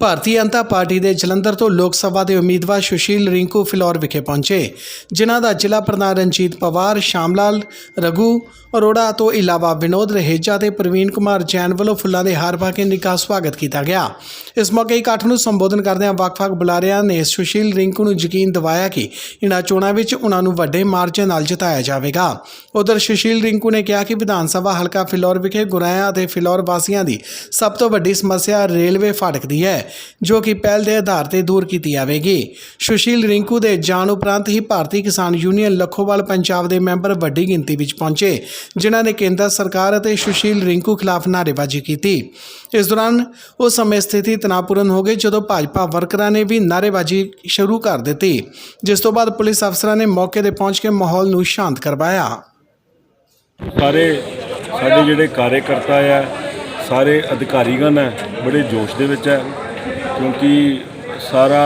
Bharatiya Janata party ਦੇ ਜਲੰਧਰ ਤੋਂ ਲੋਕ ਸਭਾ ਦੇ ਉਮੀਦਵਾਰ ਸੁਸ਼ੀਲ ਰਿੰਕੂ ਫਿਲੌਰ ਵਿਖੇ ਪਹੁੰਚੇ, ਜਿਨ੍ਹਾਂ ਦਾ ਜ਼ਿਲ੍ਹਾ ਪ੍ਰਧਾਨ ਰਣਜੀਤ ਪਵਾਰ, ਸ਼ਾਮਲਾਲ, ਰਘੂ, ਅਰੋੜਾ ਤੋਂ ਇਲਾਵਾ ਵਿਨੋਦ ਰਹੇਜਾ ਤੇ ਪ੍ਰਵੀਨ ਕੁਮਾਰ ਜੈਨ ਵੱਲੋਂ ਫੁੱਲਾਂ ਦੇ ਹਾਰ ਪਾ ਕੇ ਨਿੱਘਾ ਸਵਾਗਤ ਕੀਤਾ ਗਿਆ। ਇਸ ਮੌਕੇ ਇਕੱਠ ਨੂੰ ਸੰਬੋਧਨ ਕਰਦਿਆਂ ਵੱਖ-ਵੱਖ ਬੁਲਾਰਿਆਂ ਨੇ ਸੁਸ਼ੀਲ ਰਿੰਕੂ ਨੂੰ ਯਕੀਨ ਦਿਵਾਇਆ ਕਿ ਇਨ੍ਹਾਂ ਚੋਣਾਂ ਵਿੱਚ ਉਹਨਾਂ ਨੂੰ ਵੱਡੇ ਮਾਰਜਨ ਨਾਲ ਜਿਤਾਇਆ ਜਾਵੇਗਾ। ਉਧਰ ਸੁਸ਼ੀਲ ਰਿੰਕੂ ਨੇ ਕਿਹਾ ਕਿ ਵਿਧਾਨ ਸਭਾ ਹਲਕਾ ਫਿਲੌਰ ਵਿਖੇ ਗੁਰਾਇਆ ਅਤੇ ਫਿਲੌਰ ਵਾਸੀਆਂ ਦੀ ਸਭ ਤੋਂ ਵੱਡੀ ਸਮੱਸਿਆ ਰੇਲਵੇ ਫਾਟਕ ਦੀ ਹੈ। ਜੋ ਕਿ ਪਹਿਲ ਦੇ ਆਧਾਰ ਤੇ ਦੂਰ ਕੀਤੀ ਜਾਵੇਗੀ। ਸੁਸ਼ੀਲ ਰਿੰਕੂ ਦੇ ਜਾਣ ਉਪਰੰਤ ਹੀ ਭਾਰਤੀ ਕਿਸਾਨ ਯੂਨੀਅਨ ਲੱਖੋਵਾਲ ਪੰਜਾਬ ਦੇ ਮੈਂਬਰ ਵੱਡੀ ਗਿਣਤੀ ਵਿੱਚ ਪਹੁੰਚੇ, ਜਿਨ੍ਹਾਂ ਨੇ ਕੇਂਦਰ ਸਰਕਾਰ ਅਤੇ ਸੁਸ਼ੀਲ ਰਿੰਕੂ ਖਿਲਾਫ ਨਾਅਰੇਬਾਜ਼ੀ ਕੀਤੀ। ਇਸ ਦੌਰਾਨ ਉਸ ਸਮੇਂ ਸਥਿਤੀ ਤਣਾਅਪੂਰਨ ਹੋ ਗਈ ਜਦੋਂ ਭਾਜਪਾ ਵਰਕਰਾਂ ਨੇ ਵੀ ਨਾਅਰੇਬਾਜ਼ੀ ਸ਼ੁਰੂ ਕਰ ਦਿੱਤੀ, ਜਿਸ ਤੋਂ ਬਾਅਦ ਪੁਲਿਸ ਅਫਸਰਾਂ ਨੇ ਮੌਕੇ ਤੇ ਪਹੁੰਚ ਕੇ ਮਾਹੌਲ ਨੂੰ ਸ਼ਾਂਤ ਕਰਵਾਇਆ। ਸਾਰੇ ਸਾਡੇ ਜਿਹੜੇ ਕਾਰਜਕਰਤਾ ਆ, ਸਾਰੇ ਅਧਿਕਾਰੀਗਣ ਹੈ ਬੜੇ ਜੋਸ਼ ਦੇ ਵਿੱਚ ਹੈ ਕਿਉਂਕਿ ਸਾਰਾ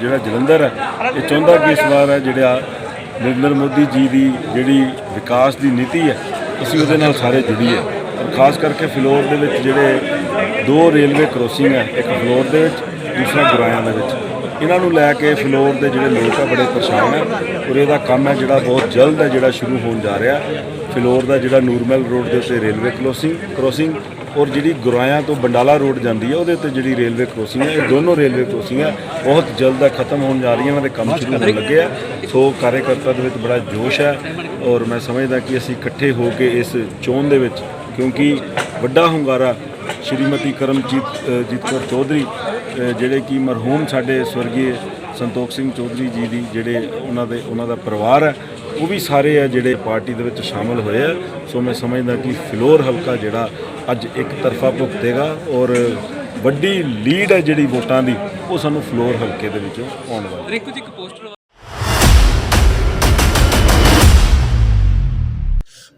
ਜਿਹੜਾ ਜਲੰਧਰ ਹੈ, ਇਹ ਚਾਹੁੰਦਾ ਕਿ ਇਸ ਵਾਰ ਹੈ ਜਿਹੜਾ ਨਰਿੰਦਰ ਮੋਦੀ ਜੀ ਦੀ ਜਿਹੜੀ ਵਿਕਾਸ ਦੀ ਨੀਤੀ ਹੈ, ਅਸੀਂ ਉਹਦੇ ਨਾਲ ਸਾਰੇ ਜੁੜੀਏ। ਔਰ ਖਾਸ ਕਰਕੇ ਫਿਲੌਰ ਦੇ ਵਿੱਚ ਜਿਹੜੇ ਦੋ ਰੇਲਵੇ ਕ੍ਰੋਸਿੰਗ ਹੈ, ਇੱਕ ਫਿਲੌਰ ਦੇ ਵਿੱਚ, ਦੂਸਰਾ ਗੁਰਾਇਆਂ ਦੇ ਵਿੱਚ। ਇਹਨਾਂ ਨੂੰ ਲੈ ਕੇ ਫਲੋਰ ਦੇ ਜਿਹੜੇ ਲੋਕ ਆ, ਬੜੇ ਪਰੇਸ਼ਾਨ ਆ। ਔਰ ਇਹਦਾ ਕੰਮ ਹੈ ਜਿਹੜਾ ਬਹੁਤ ਜਲਦ ਹੈ, ਜਿਹੜਾ ਸ਼ੁਰੂ ਹੋਣ ਜਾ ਰਿਹਾ। ਫਲੋਰ ਦਾ ਜਿਹੜਾ ਨੂਰਮਲ ਰੋਡ ਦੇ ਉੱਤੇ ਰੇਲਵੇ ਕ੍ਰੋਸਿੰਗ ਕ੍ਰੋਸਿੰਗ ਔਰ ਜਿਹੜੀ ਗੁਰਾਇਆ ਤੋਂ ਬੰਡਾਲਾ ਰੋਡ ਜਾਂਦੀ ਹੈ ਉਹਦੇ ਉੱਤੇ ਜਿਹੜੀ ਰੇਲਵੇ ਕ੍ਰੋਸਿੰਗ ਹੈ ਇਹ ਦੋਨੋਂ ਰੇਲਵੇ ਕ੍ਰੋਸਿੰਗਾਂ ਬਹੁਤ ਜਲਦ ਹੈ ਖਤਮ ਹੋਣ ਜਾ ਰਹੀਆਂ ਇਹਨਾਂ ਦੇ ਕੰਮ ਸ਼ੁਰੂ ਹੋਣ ਲੱਗੇ ਆ। ਸੋ ਕਾਰਜਕਰਤਾ ਦੇ ਵਿੱਚ ਬੜਾ ਜੋਸ਼ ਹੈ ਔਰ ਮੈਂ ਸਮਝਦਾ ਕਿ ਅਸੀਂ ਇਕੱਠੇ ਹੋ ਕੇ ਇਸ ਚੋਣ ਦੇ ਵਿੱਚ ਕਿਉਂਕਿ ਵੱਡਾ ਹੁੰਗਾਰਾ ਸ਼੍ਰੀਮਤੀ ਕਰਮਜੀਤ ਅ, ਜੀਤ ਕੌਰ ਚੌਧਰੀ ਜਿਹੜੇ ਕਿ ਮਰਹੂਮ ਸਾਡੇ ਸਵਰਗੀ ਸੰਤੋਖ ਸਿੰਘ ਚੌਧਰੀ ਜੀ ਦੀ ਜਿਹੜੇ ਉਹਨਾਂ ਦੇ ਉਹਨਾਂ ਦਾ ਪਰਿਵਾਰ ਹੈ ਉਹ ਵੀ ਸਾਰੇ ਆ ਜਿਹੜੇ ਪਾਰਟੀ ਦੇ ਵਿੱਚ ਸ਼ਾਮਲ ਹੋਏ ਆ। ਸੋ ਮੈਂ ਸਮਝਦਾ ਕਿ ਫਲੋਰ ਹਲਕਾ ਜਿਹੜਾ ਅੱਜ ਇੱਕ ਤਰਫਾ ਭੁਗਤੇਗਾ ਔਰ ਵੱਡੀ ਲੀਡ ਹੈ ਜਿਹੜੀ ਵੋਟਾਂ ਦੀ, ਉਹ ਸਾਨੂੰ ਫਲੋਰ ਹਲਕੇ ਦੇ ਵਿੱਚੋਂ ਆਉਣ ਵਾਲੀ। ਰਿੰਕੂ ਜੀ ਇੱਕ ਪੋਸਟਰ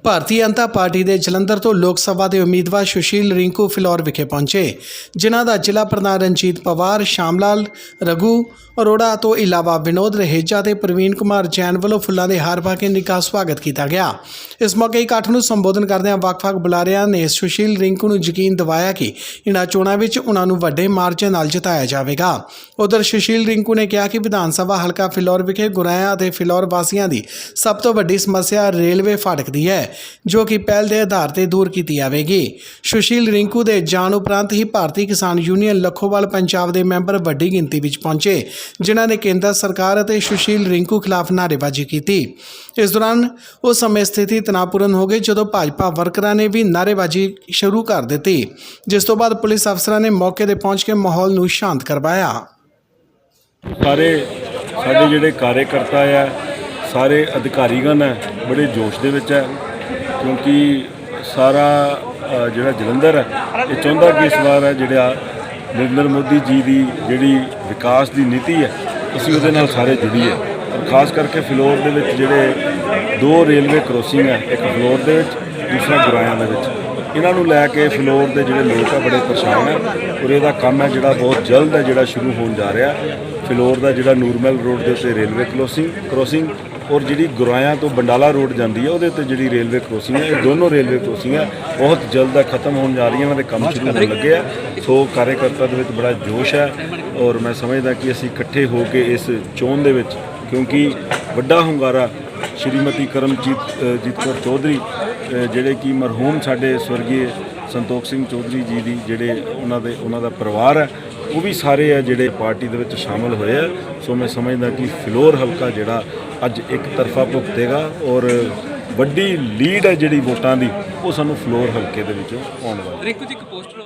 ਭਾਰਤੀ ਜਨਤਾ ਪਾਰਟੀ ਦੇ ਜਲੰਧਰ ਤੋਂ ਲੋਕ ਸਭਾ ਦੇ ਉਮੀਦਵਾਰ ਸੁਸ਼ੀਲ ਰਿੰਕੂ ਫਿਲੌਰ ਵਿਖੇ ਪਹੁੰਚੇ, ਜਿਨ੍ਹਾਂ ਦਾ ਜ਼ਿਲ੍ਹਾ ਪ੍ਰਧਾਨ ਰਣਜੀਤ ਪਵਾਰ, ਸ਼ਾਮਲਾਲ, ਰਘੂ, ਅਰੋੜਾ ਤੋਂ ਇਲਾਵਾ ਵਿਨੋਦ ਰਹੇਜਾ ਤੇ ਪ੍ਰਵੀਨ ਕੁਮਾਰ ਜੈਨ ਵੱਲੋਂ ਫੁੱਲਾਂ ਦੇ ਹਾਰ ਪਾ ਕੇ ਨਿੱਘਾ ਸਵਾਗਤ ਕੀਤਾ ਗਿਆ। ਇਸ ਮੌਕੇ ਇਕੱਠ ਨੂੰ ਸੰਬੋਧਨ ਕਰਦਿਆਂ ਵੱਖ-ਵੱਖ ਬੁਲਾਰਿਆਂ ਨੇ ਸੁਸ਼ੀਲ ਰਿੰਕੂ ਨੂੰ ਯਕੀਨ ਦਿਵਾਇਆ ਕਿ ਇਨ੍ਹਾਂ ਚੋਣਾਂ ਵਿੱਚ ਉਹਨਾਂ ਨੂੰ ਵੱਡੇ ਮਾਰਜਨ ਨਾਲ ਜਿਤਾਇਆ ਜਾਵੇਗਾ। ਉਧਰ ਸੁਸ਼ੀਲ ਰਿੰਕੂ ਨੇ ਕਿਹਾ ਕਿ ਵਿਧਾਨ ਸਭਾ ਹਲਕਾ ਫਿਲੌਰ ਵਿਖੇ ਗੁਰਾਇਆ ਅਤੇ ਫਿਲੌਰ ਵਾਸੀਆਂ ਦੀ ਸਭ ਤੋਂ ਵੱਡੀ ਸਮੱਸਿਆ ਰੇਲਵੇ ਫਾਟਕ ਦੀ ਹੈ। ਜੋ ਕਿ ਪਹਿਲ ਦੇ ਆਧਾਰ ਤੇ ਦੂਰ ਕੀਤੀ ਜਾਵੇਗੀ। ਸੁਸ਼ੀਲ ਰਿੰਕੂ ਦੇ ਜਾਣ ਉਪਰੰਤ ਹੀ ਭਾਰਤੀ ਕਿਸਾਨ ਯੂਨੀਅਨ ਲੱਖੋਵਾਲ ਪੰਜਾਬ ਦੇ ਮੈਂਬਰ ਵੱਡੀ ਗਿਣਤੀ ਵਿੱਚ ਪਹੁੰਚੇ, ਜਿਨ੍ਹਾਂ ਨੇ ਕੇਂਦਰ ਸਰਕਾਰ ਅਤੇ ਸੁਸ਼ੀਲ ਰਿੰਕੂ ਖਿਲਾਫ ਨਾਅਰੇਬਾਜ਼ੀ ਕੀਤੀ। ਇਸ ਦੌਰਾਨ ਉਸ ਸਮੇਂ ਸਥਿਤੀ ਤਣਾਅਪੂਰਨ ਹੋ ਗਈ ਜਦੋਂ ਭਾਜਪਾ ਵਰਕਰਾਂ ਨੇ ਵੀ ਨਾਅਰੇਬਾਜ਼ੀ ਸ਼ੁਰੂ ਕਰ ਦਿੱਤੀ, ਜਿਸ ਤੋਂ ਬਾਅਦ ਪੁਲਿਸ ਅਫਸਰਾਂ ਨੇ ਮੌਕੇ ਤੇ ਪਹੁੰਚ ਕੇ ਮਾਹੌਲ ਨੂੰ ਸ਼ਾਂਤ ਕਰਵਾਇਆ। ਸਾਰੇ ਸਾਡੇ ਜਿਹੜੇ ਕਾਰਜਕਰਤਾ ਆ, ਸਾਰੇ ਅਧਿਕਾਰੀਗਣ ਹੈ ਬੜੇ ਜੋਸ਼ ਦੇ ਵਿੱਚ ਹੈ ਕਿਉਂਕਿ ਸਾਰਾ ਜਿਹੜਾ ਜਲੰਧਰ ਹੈ, ਇਹ ਚਾਹੁੰਦਾ ਕਿ ਇਸ ਵਾਰ ਹੈ ਜਿਹੜਾ ਨਰਿੰਦਰ ਮੋਦੀ ਜੀ ਦੀ ਜਿਹੜੀ ਵਿਕਾਸ ਦੀ ਨੀਤੀ ਹੈ, ਅਸੀਂ ਉਹਦੇ ਨਾਲ ਸਾਰੇ ਜੁੜੀਏ। ਔਰ ਖਾਸ ਕਰਕੇ ਫਿਲੌਰ ਦੇ ਵਿੱਚ ਜਿਹੜੇ ਦੋ ਰੇਲਵੇ ਕ੍ਰੋਸਿੰਗ ਹੈ, ਇੱਕ ਫਿਲੌਰ ਦੇ ਵਿੱਚ, ਦੂਸਰਾ ਗੁਰਾਇਆਂ ਦੇ ਵਿੱਚ। ਇਹਨਾਂ ਨੂੰ ਲੈ ਕੇ ਫਲੋਰ ਦੇ ਜਿਹੜੇ ਲੋਕ ਆ, ਬੜੇ ਪਰੇਸ਼ਾਨ ਆ। ਔਰ ਇਹਦਾ ਕੰਮ ਹੈ ਜਿਹੜਾ ਬਹੁਤ ਜਲਦ ਹੈ, ਜਿਹੜਾ ਸ਼ੁਰੂ ਹੋਣ ਜਾ ਰਿਹਾ। ਫਲੋਰ ਦਾ ਜਿਹੜਾ ਨੂਰਮਲ ਰੋਡ ਦੇ ਉੱਤੇ ਰੇਲਵੇ ਕ੍ਰੋਸਿੰਗ ਕ੍ਰੋਸਿੰਗ ਔਰ ਜਿਹੜੀ ਗੁਰਾਇਆਂ ਤੋਂ ਬੰਡਾਲਾ ਰੋਡ ਜਾਂਦੀ ਹੈ ਉਹਦੇ 'ਤੇ ਜਿਹੜੀ ਰੇਲਵੇ ਕ੍ਰੋਸਿੰਗ ਹੈ ਇਹ ਦੋਨੋਂ ਰੇਲਵੇ ਕ੍ਰੋਸਿੰਗਾਂ ਬਹੁਤ ਜਲਦ ਹੈ ਖਤਮ ਹੋਣ ਜਾ ਰਹੀਆਂ ਉਹਨਾਂ ਦੇ ਕੰਮ ਸ਼ੁਰੂ ਹੋਣ ਲੱਗੇ ਆ। ਸੋ ਕਾਰਜਕਰਤਾ ਦੇ ਵਿੱਚ ਬੜਾ ਜੋਸ਼ ਹੈ ਔਰ ਮੈਂ ਸਮਝਦਾ ਕਿ ਅਸੀਂ ਇਕੱਠੇ ਹੋ ਕੇ ਇਸ ਚੋਣ ਦੇ ਵਿੱਚ ਕਿਉਂਕਿ ਵੱਡਾ ਹੁੰਗਾਰਾ ਸ਼੍ਰੀਮਤੀ ਕਰਮਜੀਤ ਅ, ਜੀਤ ਕੌਰ ਚੌਧਰੀ ਜਿਹੜੇ ਕਿ ਮਰਹੂਮ ਸਾਡੇ ਸਵਰਗੀ ਸੰਤੋਖ ਸਿੰਘ ਚੌਧਰੀ ਜੀ ਦੀ ਜਿਹੜੇ ਉਹਨਾਂ ਦੇ ਉਹਨਾਂ ਦਾ ਪਰਿਵਾਰ ਹੈ ਉਹ ਵੀ ਸਾਰੇ ਆ ਜਿਹੜੇ ਪਾਰਟੀ ਦੇ ਵਿੱਚ ਸ਼ਾਮਲ ਹੋਏ ਆ ਸੋ ਮੈਂ ਸਮਝਦਾ ਕਿ ਫਲੋਰ ਹਲਕਾ ਜਿਹੜਾ ਅੱਜ ਇੱਕ ਤਰਫਾ ਭੁਗਤੇਗਾ ਔਰ ਵੱਡੀ ਲੀਡ ਹੈ ਜਿਹੜੀ ਵੋਟਾਂ ਦੀ, ਉਹ ਸਾਨੂੰ ਫਲੋਰ ਹਲਕੇ ਦੇ ਵਿੱਚੋਂ ਆਉਣ ਵਾਲੀ ਹੈ। ਰਿੰਕੂ ਜੀ, ਇੱਕ ਪੋਸਟਰ